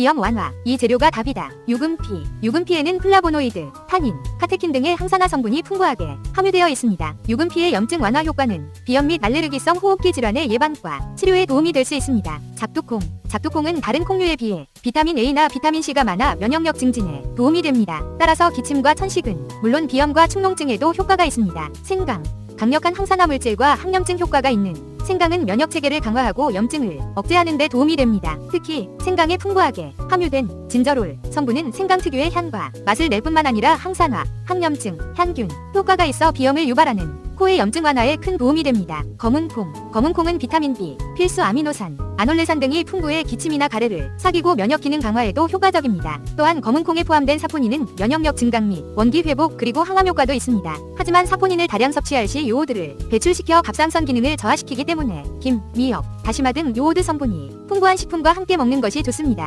비염 완화. 이 재료가 답이다. 유금피. 유금피에는 플라보노이드, 타닌, 카테킨 등의 항산화 성분이 풍부하게 함유되어 있습니다. 유금피의 염증 완화 효과는 비염 및 알레르기성 호흡기 질환의 예방과 치료에 도움이 될 수 있습니다. 잡두콩. 잡두콩은 다른 콩류에 비해 비타민 A나 비타민 C가 많아 면역력 증진에 도움이 됩니다. 따라서 기침과 천식은 물론 비염과 축농증에도 효과가 있습니다. 생강. 강력한 항산화 물질과 항염증 효과가 있는 생강은 면역 체계를 강화하고 염증을 억제하는 데 도움이 됩니다. 특히 생강에 풍부하게 함유된 진저롤 성분은 생강 특유의 향과 맛을 낼 뿐만 아니라 항산화, 항염증, 향균 효과가 있어 비염을 유발하는 코의 염증 완화에 큰 도움이 됩니다. 검은콩. 검은콩은 비타민 B, 필수 아미노산, 아놀레산 등이 풍부해 기침이나 가래를 사귀고 면역 기능 강화에도 효과적입니다. 또한 검은콩에 포함된 사포닌은 면역력 증강 및 원기 회복 그리고 항암 효과도 있습니다. 하지만 사포닌을 다량 섭취할 시 요오드를 배출시켜 갑상선 기능을 저하시키기 때문에 김, 미역, 다시마 등 요오드 성분이 풍부한 식품과 함께 먹는 것이 좋습니다.